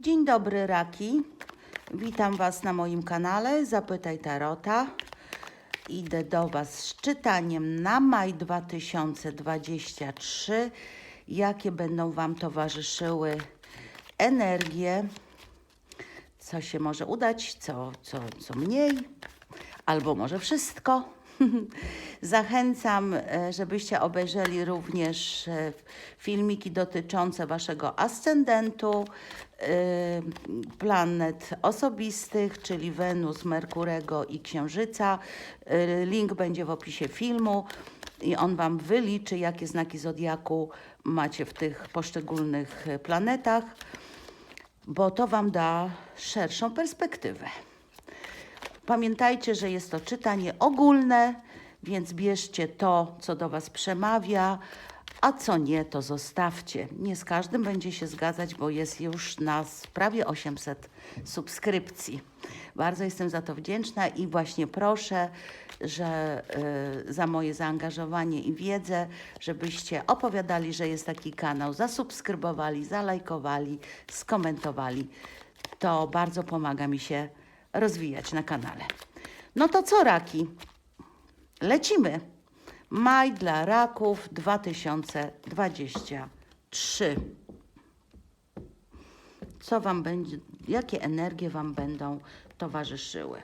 Dzień dobry, Raki. Witam Was na moim kanale Zapytaj Tarota. Idę do Was z czytaniem na maj 2023. Jakie będą Wam towarzyszyły energie, co się może udać, co, co, co mniej, albo może wszystko. Zachęcam, e, żebyście obejrzeli również e, filmiki dotyczące Waszego ascendentu, planet osobistych, czyli Wenus, Merkurego i Księżyca. E, Link będzie w opisie filmu i on Wam wyliczy, jakie znaki zodiaku macie w tych poszczególnych planetach, bo to Wam da szerszą perspektywę. Pamiętajcie, że jest to czytanie ogólne, więc bierzcie to, co do Was przemawia, a co nie, to zostawcie. Nie z każdym będzie się zgadzać, bo jest już nas prawie 800 subskrypcji. Bardzo jestem za to wdzięczna i właśnie proszę, że y, za moje zaangażowanie i wiedzę, żebyście opowiadali, że jest taki kanał, zasubskrybowali, zalajkowali, skomentowali. To bardzo pomaga mi się rozwijać na kanale. No to co, raki? Lecimy. Maj dla raków 2023. Co wam będzie, jakie energie wam będą towarzyszyły?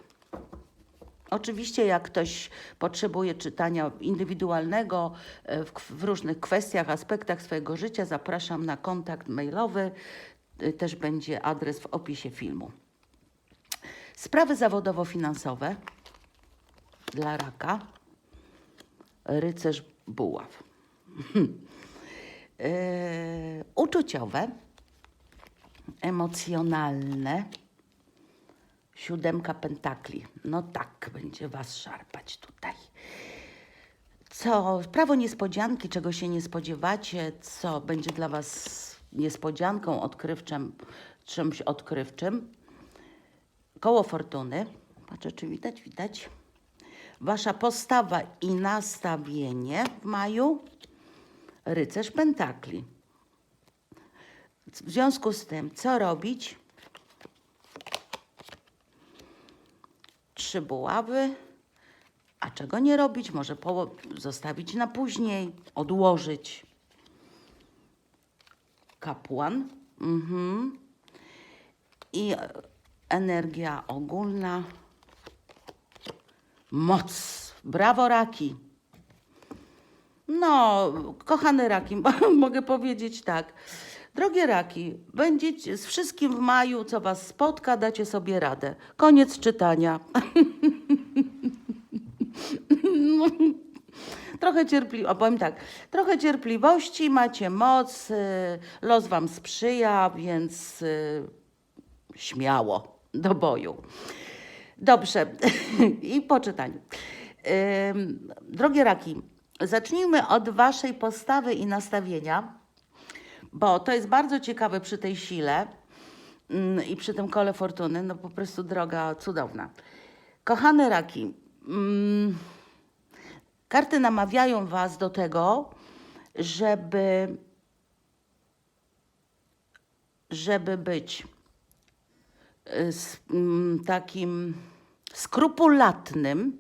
Oczywiście, jak ktoś potrzebuje czytania indywidualnego e, w, w różnych kwestiach, aspektach swojego życia, zapraszam na kontakt mailowy. E, Też będzie adres w opisie filmu. Sprawy zawodowo-finansowe dla raka. Rycerz buław. Yy, uczuciowe, emocjonalne. Siódemka pentakli. No tak, będzie was szarpać tutaj. Co, prawo niespodzianki, czego się nie spodziewacie, co będzie dla was niespodzianką, odkrywczym, czymś odkrywczym. Koło fortuny. Patrzę, czy widać? Widać. Wasza postawa i nastawienie w maju. Rycerz pentakli. W związku z tym, co robić? Trzy buławy. A czego nie robić? Może zostawić na później, odłożyć. Kapłan. Mhm. I energia ogólna. Moc. Brawo, raki. No, kochane raki, mogę powiedzieć tak. Drogie raki, będziecie z wszystkim w maju, co was spotka, dacie sobie radę. Koniec czytania. Trochę cierpliwości, powiem tak, trochę cierpliwości, macie moc, y, los wam sprzyja, więc y, śmiało do boju. Dobrze, i po czytaniu. Drogie raki, zacznijmy od waszej postawy i nastawienia, bo to jest bardzo ciekawe przy tej sile mm, i przy tym kole fortuny, no po prostu droga cudowna. Kochane raki, mm, karty namawiają was do tego, żeby, żeby być z, mm, takim skrupulatnym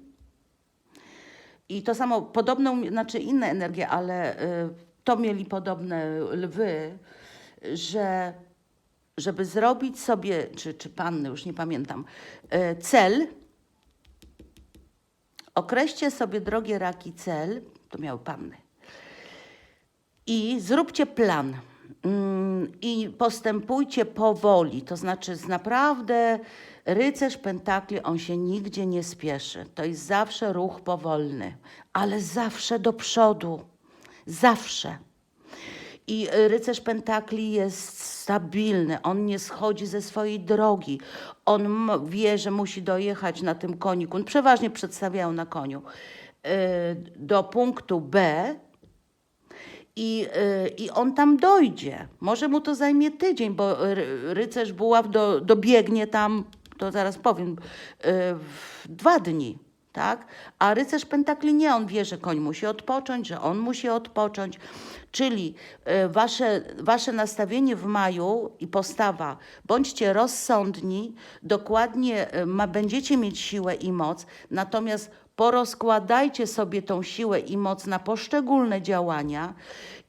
i to samo, podobną, znaczy inne energie, ale y, to mieli podobne lwy, że żeby zrobić sobie, czy, czy panny, już nie pamiętam, y, cel, określcie sobie, drogie raki, cel, to miały panny, i zróbcie plan. Mm, I postępujcie powoli, to znaczy naprawdę rycerz pentakli, on się nigdzie nie spieszy. To jest zawsze ruch powolny, ale zawsze do przodu. Zawsze. I y, rycerz pentakli jest stabilny, on nie schodzi ze swojej drogi. On wie, że musi dojechać na tym koniku, przeważnie przedstawiają na koniu, y, do punktu B, i, y, I on tam dojdzie. Może mu to zajmie tydzień, bo ry- rycerz buław do, dobiegnie tam, to zaraz powiem, y, w dwa dni. tak? A rycerz pentakli nie, on wie, że koń musi odpocząć, że on musi odpocząć. Czyli y, wasze, wasze nastawienie w maju i postawa, bądźcie rozsądni, dokładnie ma, będziecie mieć siłę i moc, natomiast porozkładajcie sobie tą siłę i moc na poszczególne działania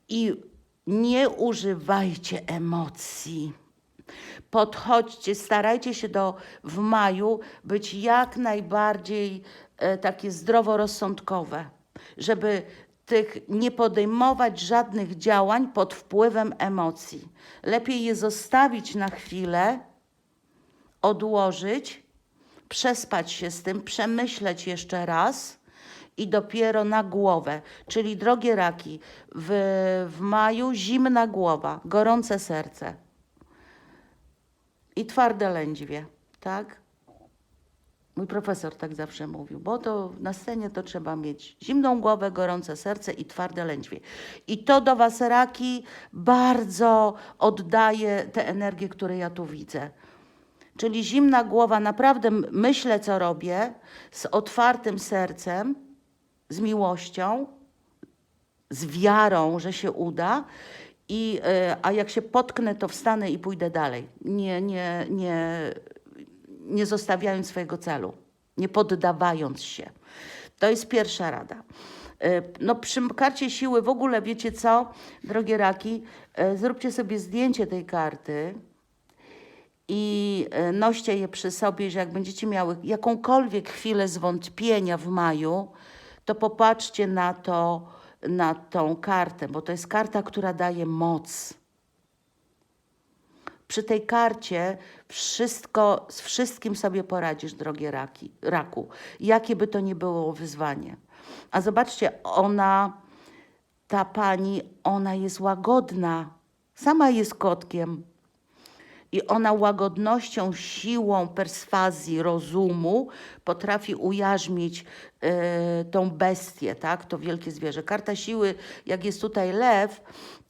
i nie używajcie emocji podchodźcie, starajcie się do, w maju być jak najbardziej e, takie zdroworozsądkowe, żeby tych nie podejmować żadnych działań pod wpływem emocji. Lepiej je zostawić na chwilę, odłożyć, przespać się z tym, przemyśleć jeszcze raz i dopiero na głowę. Czyli drogie raki, w, w maju zimna głowa, gorące serce i twarde lędźwie, tak? Mój profesor tak zawsze mówił, bo to na scenie to trzeba mieć zimną głowę, gorące serce i twarde lędźwie. I to do was raki bardzo oddaje te energie, które ja tu widzę. Czyli zimna głowa, naprawdę myślę, co robię, z otwartym sercem, z miłością, z wiarą, że się uda. I, e, a jak się potknę, to wstanę i pójdę dalej. Nie, nie, nie, nie zostawiając swojego celu, nie poddawając się. To jest pierwsza rada. E, No, przy karcie siły w ogóle wiecie co, drogie raki, e, zróbcie sobie zdjęcie tej karty i e, noście je przy sobie, że jak będziecie miały jakąkolwiek chwilę zwątpienia w maju, to popatrzcie na to, na tą kartę, bo to jest karta, która daje moc. Przy tej karcie wszystko, z wszystkim sobie poradzisz, drogie raki, raku. Jakie by to nie było wyzwanie. A zobaczcie, ona, ta pani, ona jest łagodna. Sama jest kotkiem. I ona łagodnością, siłą perswazji, rozumu potrafi ujarzmić e, tą bestię, tak? to wielkie zwierzę. Karta siły, jak jest tutaj lew,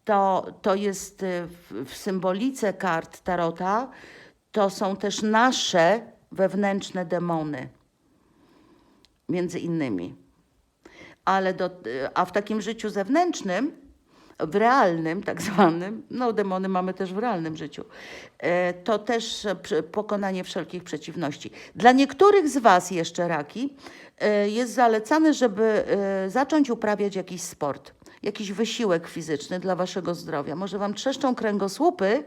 to, to jest e, w, w symbolice kart Tarota, to są też nasze wewnętrzne demony, między innymi. Ale do, a w takim życiu zewnętrznym w realnym, tak zwanym, no demony mamy też w realnym życiu, e, to też e, pokonanie wszelkich przeciwności. Dla niektórych z Was jeszcze raki e, jest zalecane, żeby zacząć uprawiać jakiś sport, jakiś wysiłek fizyczny dla Waszego zdrowia. Może Wam trzeszczą kręgosłupy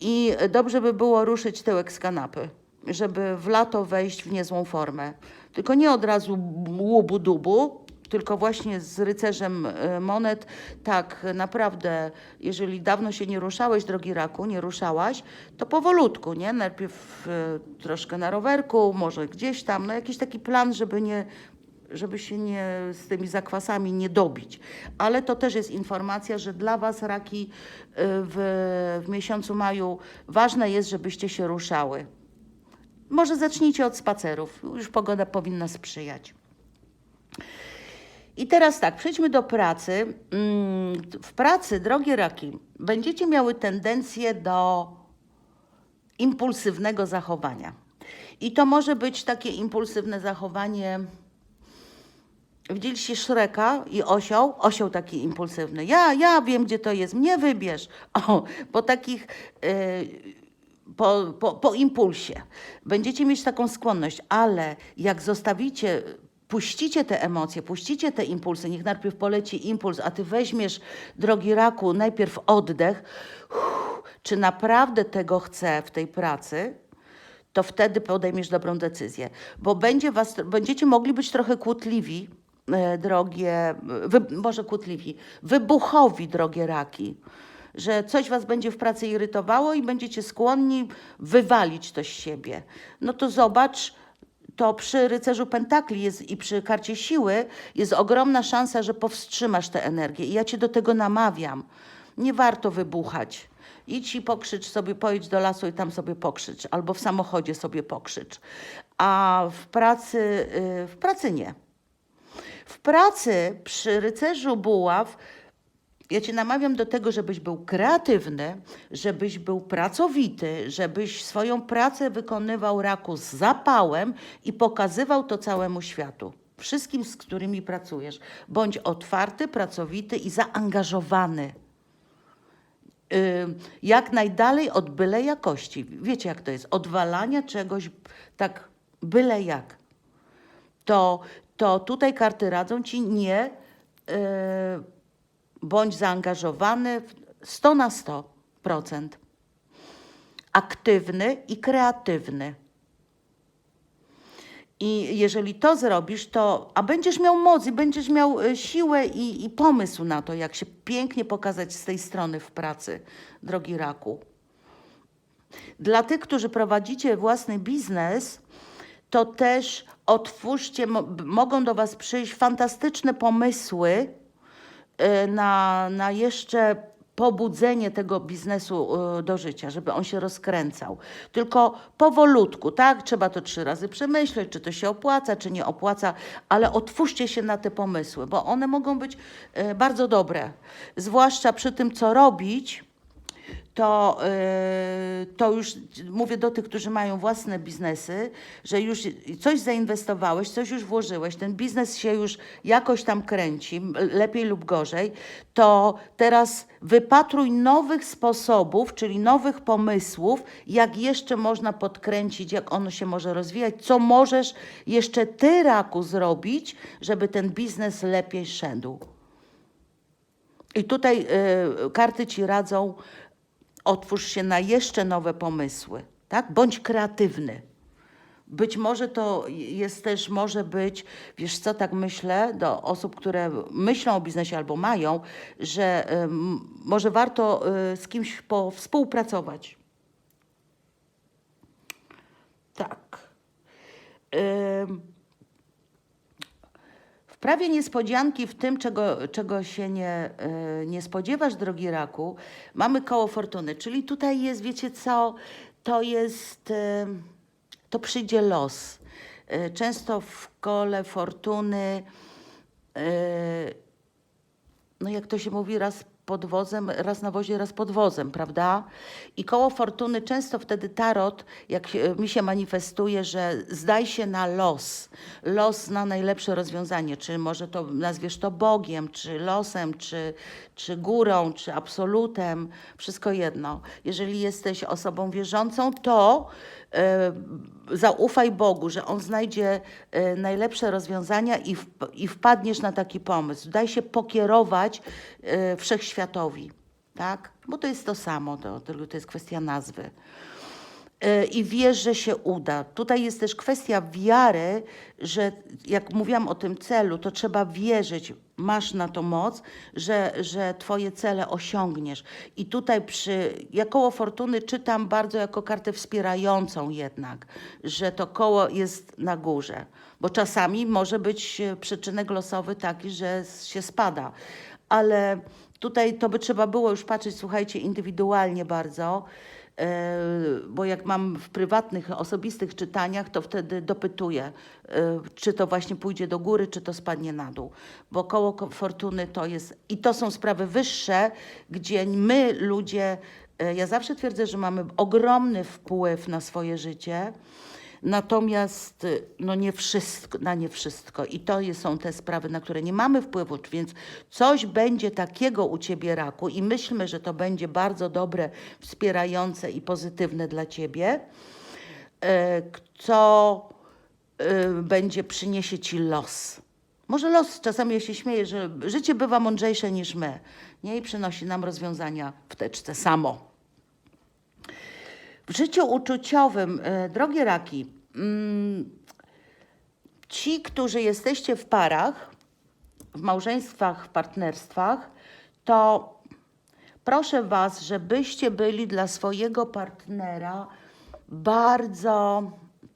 i dobrze by było ruszyć tyłek z kanapy, żeby w lato wejść w niezłą formę. Tylko nie od razu łubu-dubu, tylko właśnie z rycerzem e, monet, tak naprawdę, jeżeli dawno się nie ruszałeś, drogi raku, nie ruszałaś, to powolutku, nie? Najpierw e, troszkę na rowerku, może gdzieś tam, no jakiś taki plan, żeby nie, żeby się nie z tymi zakwasami nie dobić. Ale to też jest informacja, że dla Was raki e, w, w miesiącu maju ważne jest, żebyście się ruszały. Może zacznijcie od spacerów, już pogoda powinna sprzyjać. I teraz tak, przejdźmy do pracy. Mm, W pracy, drogie raki, będziecie miały tendencję do impulsywnego zachowania. I to może być takie impulsywne zachowanie. Widzieliście Szreka i osioł? Osioł taki impulsywny. Ja, ja wiem, gdzie to jest, mnie wybierz. O, po takich, yy, po, po, po impulsie. Będziecie mieć taką skłonność, ale jak zostawicie, puścicie te emocje, puścicie te impulsy, niech najpierw poleci impuls, a ty weźmiesz, drogi raku, najpierw oddech, czy naprawdę tego chcę w tej pracy, to wtedy podejmiesz dobrą decyzję. Bo będzie was, będziecie mogli być trochę kłótliwi, e, drogie, wy, może kłótliwi, wybuchowi, drogie raki. Że coś was będzie w pracy irytowało i będziecie skłonni wywalić to z siebie. No to zobacz, to przy rycerzu pentakli jest, i przy karcie siły jest ogromna szansa, że powstrzymasz tę energię. I ja cię do tego namawiam. Nie warto wybuchać. Idź i pokrzycz sobie, pojedź do lasu i tam sobie pokrzycz, albo w samochodzie sobie pokrzycz. A w pracy, y, w pracy nie. W pracy przy rycerzu buław ja cię namawiam do tego, żebyś był kreatywny, żebyś był pracowity, żebyś swoją pracę wykonywał raku z zapałem i pokazywał to całemu światu. Wszystkim, z którymi pracujesz. Bądź otwarty, pracowity i zaangażowany. Jak najdalej od byle jakości. Wiecie, jak to jest? Odwalania czegoś tak byle jak. To, to tutaj karty radzą ci nie y, bądź zaangażowany w 100 na 100%. Aktywny i kreatywny. I jeżeli to zrobisz, to, a będziesz miał moc i będziesz miał y, siłę i, i pomysł na to, jak się pięknie pokazać z tej strony w pracy, drogi raku. Dla tych, którzy prowadzicie własny biznes, to też otwórzcie, mogą do Was przyjść fantastyczne pomysły na, na jeszcze pobudzenie tego biznesu y, do życia, żeby on się rozkręcał. Tylko powolutku, tak? Trzeba to trzy razy przemyśleć, czy to się opłaca, czy nie opłaca, ale otwórzcie się na te pomysły, bo one mogą być y, bardzo dobre. Zwłaszcza przy tym, co robić, to, yy, to już mówię do tych, którzy mają własne biznesy, że już coś zainwestowałeś, coś już włożyłeś, ten biznes się już jakoś tam kręci, lepiej lub gorzej, to teraz wypatruj nowych sposobów, czyli nowych pomysłów, jak jeszcze można podkręcić, jak ono się może rozwijać, co możesz jeszcze ty, raku, zrobić, żeby ten biznes lepiej szedł. I tutaj y, karty ci radzą, otwórz się na jeszcze nowe pomysły, tak? Bądź kreatywny. Być może to jest też, może być, wiesz co, tak myślę, do osób, które myślą o biznesie albo mają, że ym, może warto y, z kimś współpracować. Tak. W prawie niespodzianki, w tym, czego, czego się nie, y, nie spodziewasz, drogi raku, mamy koło fortuny. Czyli tutaj jest, wiecie co, to jest, y, to przyjdzie los. Y, Często w kole fortuny, no jak to się mówi, raz pod wozem, raz na wozie, raz pod wozem, prawda? I koło fortuny, często wtedy tarot, jak mi się manifestuje, że zdaj się na los. Los na najlepsze rozwiązanie, czy może to nazwiesz to Bogiem, czy losem, czy, czy górą, czy absolutem, wszystko jedno. Jeżeli jesteś osobą wierzącą, to zaufaj Bogu, że On znajdzie e, najlepsze rozwiązania i, i wpadniesz na taki pomysł. Daj się pokierować e, wszechświatowi, tak? Bo to jest to samo, to, to jest kwestia nazwy. E, I wiesz, że się uda. Tutaj jest też kwestia wiary, że jak mówiłam o tym celu, to trzeba wierzyć, masz na to moc, że, że twoje cele osiągniesz. I tutaj przy, ja koło fortuny czytam bardzo jako kartę wspierającą jednak, że to koło jest na górze. Bo czasami może być e, przyczynek losowy taki, że się spada. Ale tutaj to by trzeba było już patrzeć, słuchajcie, indywidualnie bardzo. Bo jak mam w prywatnych, osobistych czytaniach, to wtedy dopytuję, e, czy to właśnie pójdzie do góry, czy to spadnie na dół. Bo koło ko- fortuny to jest, i to są sprawy wyższe, gdzie my ludzie, e, ja zawsze twierdzę, że mamy ogromny wpływ na swoje życie, Natomiast y, no nie wszystko, na nie wszystko. I to są te sprawy, na które nie mamy wpływu, więc coś będzie takiego u ciebie raku i myślmy, że to będzie bardzo dobre, wspierające i pozytywne dla ciebie, e, co e, będzie przyniesie ci los. Może los, czasami ja się śmieję, że życie bywa mądrzejsze niż my. Nie i przynosi nam rozwiązania w teczce samo. W życiu uczuciowym, e, drogie raki, mm, ci, którzy jesteście w parach, w małżeństwach, w partnerstwach, to proszę Was, żebyście byli dla swojego partnera bardzo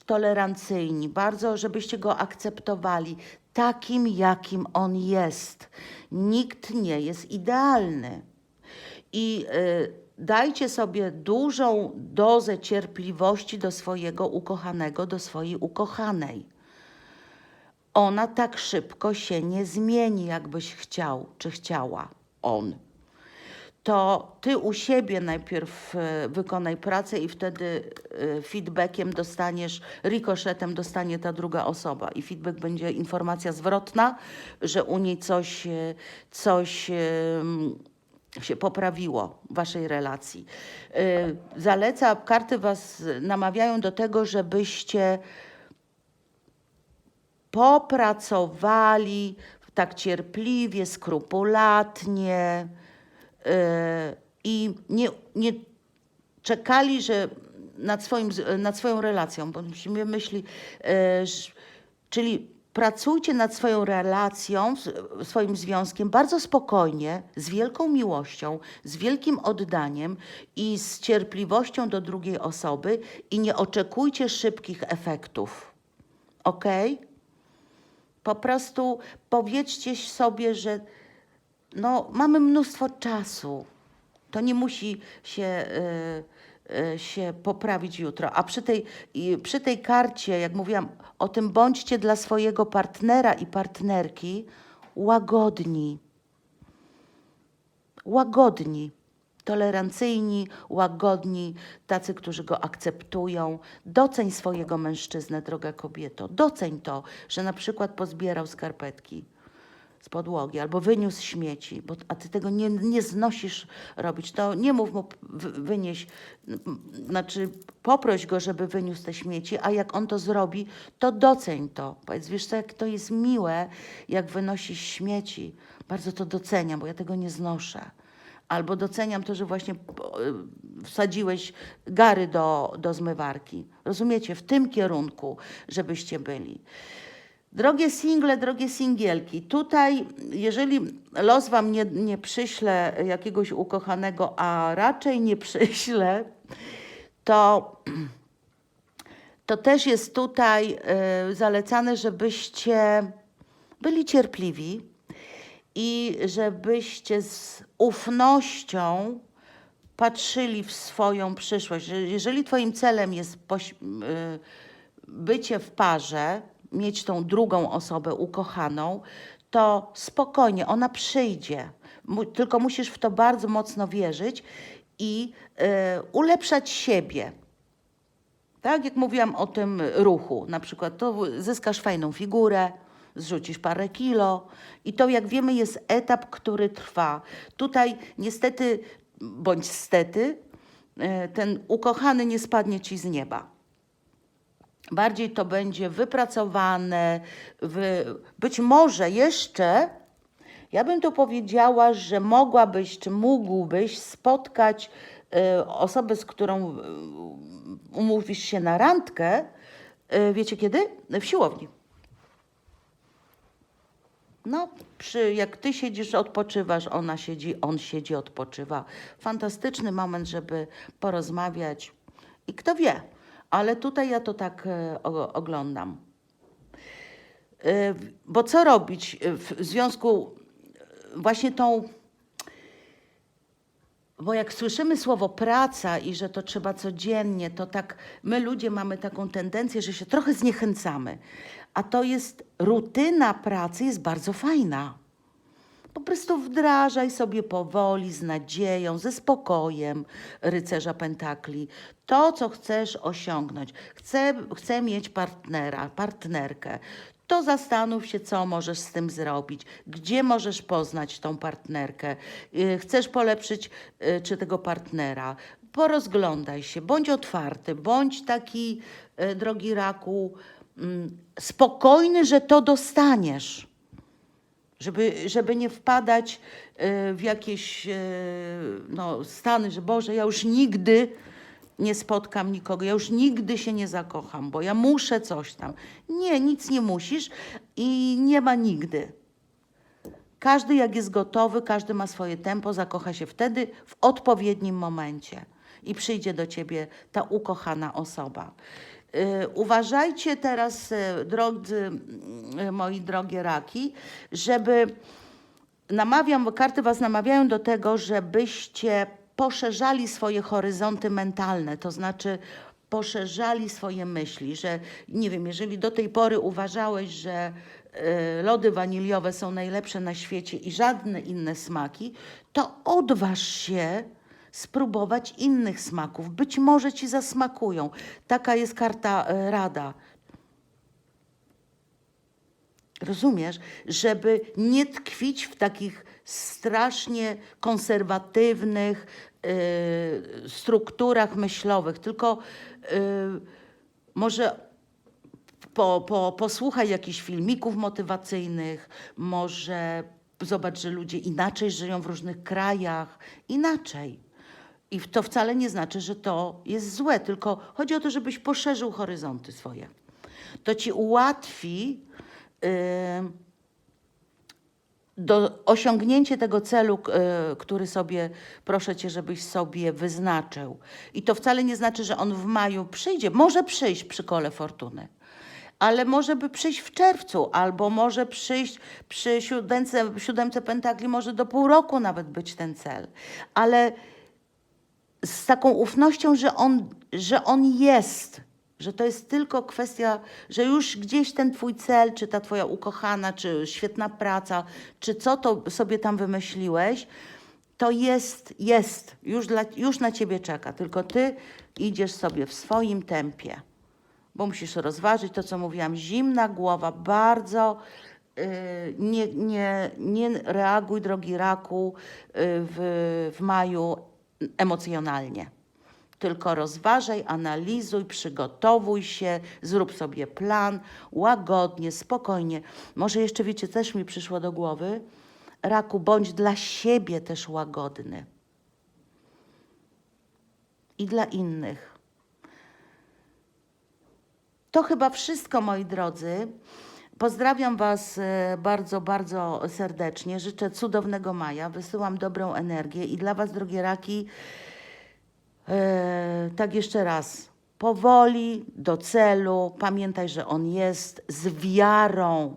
tolerancyjni, bardzo, żebyście go akceptowali takim, jakim on jest. Nikt nie jest idealny. I y, dajcie sobie dużą dozę cierpliwości do swojego ukochanego, do swojej ukochanej. Ona tak szybko się nie zmieni, jakbyś chciał czy chciała. On. to ty u siebie najpierw e, wykonaj pracę i wtedy e, feedbackiem dostaniesz, rikoszetem dostanie ta druga osoba. I feedback będzie informacja zwrotna, że u niej coś, e, coś się poprawiło w waszej relacji. Y, Zaleca, karty was namawiają do tego, żebyście popracowali tak cierpliwie, skrupulatnie y, i nie, nie czekali, że nad, swoim, nad swoją relacją, bo się myśli, y, czyli pracujcie nad swoją relacją, swoim związkiem bardzo spokojnie, z wielką miłością, z wielkim oddaniem i z cierpliwością do drugiej osoby i nie oczekujcie szybkich efektów. Ok? Po prostu powiedzcie sobie, że no, mamy mnóstwo czasu. To nie musi się, y, y, się poprawić jutro. A przy tej, przy tej karcie, jak mówiłam, o tym bądźcie dla swojego partnera i partnerki łagodni. Łagodni. Tolerancyjni, łagodni, tacy, którzy go akceptują. Doceń swojego mężczyznę, droga kobieto. Doceń to, że na przykład pozbierał skarpetki z podłogi albo wyniósł śmieci, bo, a ty tego nie, nie znosisz robić, to nie mów mu wy- wynieś, znaczy poproś go, żeby wyniósł te śmieci, a jak on to zrobi, to doceń to. Powiedz, wiesz co, jak to jest miłe, jak wynosisz śmieci, bardzo to doceniam, bo ja tego nie znoszę. Albo doceniam to, że właśnie y, wsadziłeś gary do, do zmywarki. Rozumiecie? W tym kierunku, żebyście byli. Drogie single, drogie singielki, tutaj, jeżeli los wam nie, nie przyśle jakiegoś ukochanego, a raczej nie przyśle, to, to też jest tutaj y, zalecane, żebyście byli cierpliwi i żebyście z ufnością patrzyli w swoją przyszłość. Że Jeżeli Twoim celem jest y, bycie w parze, mieć tą drugą osobę ukochaną, to spokojnie, ona przyjdzie. Tylko musisz w to bardzo mocno wierzyć i y, ulepszać siebie. Tak, jak mówiłam o tym ruchu, na przykład, to zyskasz fajną figurę, zrzucisz parę kilo i to, jak wiemy, jest etap, który trwa. Tutaj niestety, bądź stety, e, ten ukochany nie spadnie ci z nieba. Bardziej to będzie wypracowane, wy, być może jeszcze, ja bym tu powiedziała, że mogłabyś, czy mógłbyś spotkać e, osobę, z którą e, umówisz się na randkę, e, wiecie kiedy? W siłowni. No, przy, jak ty siedzisz, odpoczywasz, ona siedzi, on siedzi, odpoczywa. Fantastyczny moment, żeby porozmawiać. I kto wie, ale tutaj ja to tak e, oglądam. E, bo co robić e, w związku właśnie tą bo jak słyszymy słowo praca i że to trzeba codziennie, to tak my ludzie mamy taką tendencję, że się trochę zniechęcamy. A to jest rutyna pracy jest bardzo fajna. Po prostu wdrażaj sobie powoli, z nadzieją, ze spokojem rycerza pentakli to, co chcesz osiągnąć. Chcę, chcę mieć partnera, partnerkę. To zastanów się, co możesz z tym zrobić, gdzie możesz poznać tą partnerkę. Y, Chcesz polepszyć y, czy tego partnera. Porozglądaj się, bądź otwarty, bądź taki, y, drogi raku, mm, spokojny, że to dostaniesz żeby, żeby nie wpadać e, w jakieś e, no, stany, że Boże, ja już nigdy nie spotkam nikogo, ja już nigdy się nie zakocham, bo ja muszę coś tam. Nie, nic nie musisz i nie ma nigdy. Każdy jak jest gotowy, każdy ma swoje tempo, zakocha się wtedy w odpowiednim momencie i przyjdzie do ciebie ta ukochana osoba. Y, Uważajcie teraz, y, drodzy, y, moi drogie raki, żeby namawiam, karty was namawiają do tego, żebyście poszerzali swoje horyzonty mentalne, to znaczy poszerzali swoje myśli, że nie wiem, jeżeli do tej pory uważałeś, że lody waniliowe są najlepsze na świecie i żadne inne smaki, to odważ się spróbować innych smaków. Być może ci zasmakują. Taka jest karta e, rada. Rozumiesz? Żeby nie tkwić w takich strasznie konserwatywnych y, strukturach myślowych, tylko y, może po, po, posłuchaj jakichś filmików motywacyjnych, może zobacz, że ludzie inaczej żyją w różnych krajach, inaczej. I to wcale nie znaczy, że to jest złe, tylko chodzi o to, żebyś poszerzył horyzonty swoje. To ci ułatwi y, do osiągnięcie tego celu, k- y, który sobie, proszę cię, żebyś sobie wyznaczył. I to wcale nie znaczy, że on w maju przyjdzie. Może przyjść przy kole fortuny. Ale może by przyjść w czerwcu, albo może przyjść przy siódemce, siódemce pentakli, może do pół roku nawet być ten cel. Ale z taką ufnością, że on, że on jest, że to jest tylko kwestia, że już gdzieś ten twój cel, czy ta twoja ukochana, czy świetna praca, czy co to sobie tam wymyśliłeś, to jest, jest, już, dla, już na ciebie czeka, tylko ty idziesz sobie w swoim tempie, bo musisz rozważyć to, co mówiłam, zimna głowa, bardzo yy, nie, nie, nie reaguj, drogi raku, yy, w, w maju emocjonalnie. Tylko rozważaj, analizuj, przygotowuj się, zrób sobie plan, łagodnie, spokojnie. Może jeszcze wiecie, też mi przyszło do głowy, raku, bądź dla siebie też łagodny. I dla innych. To chyba wszystko, moi drodzy. Pozdrawiam Was e, bardzo, bardzo serdecznie. Życzę cudownego maja. Wysyłam dobrą energię i dla Was, drogie raki, e, tak jeszcze raz. Powoli do celu. Pamiętaj, że on jest z wiarą,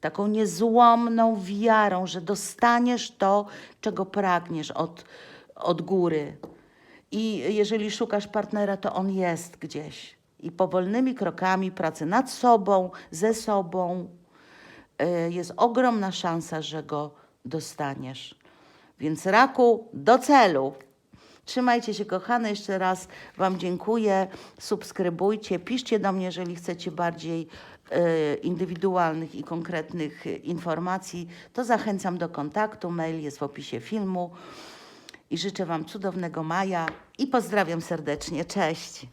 taką niezłomną wiarą, że dostaniesz to, czego pragniesz od, od góry. I jeżeli szukasz partnera, to on jest gdzieś. I powolnymi krokami pracy nad sobą, ze sobą, y, jest ogromna szansa, że go dostaniesz. Więc raku do celu. Trzymajcie się, kochane. Jeszcze raz Wam dziękuję. Subskrybujcie, piszcie do mnie, jeżeli chcecie bardziej y, indywidualnych i konkretnych informacji. To zachęcam do kontaktu. Mail jest w opisie filmu. I życzę Wam cudownego maja i pozdrawiam serdecznie. Cześć.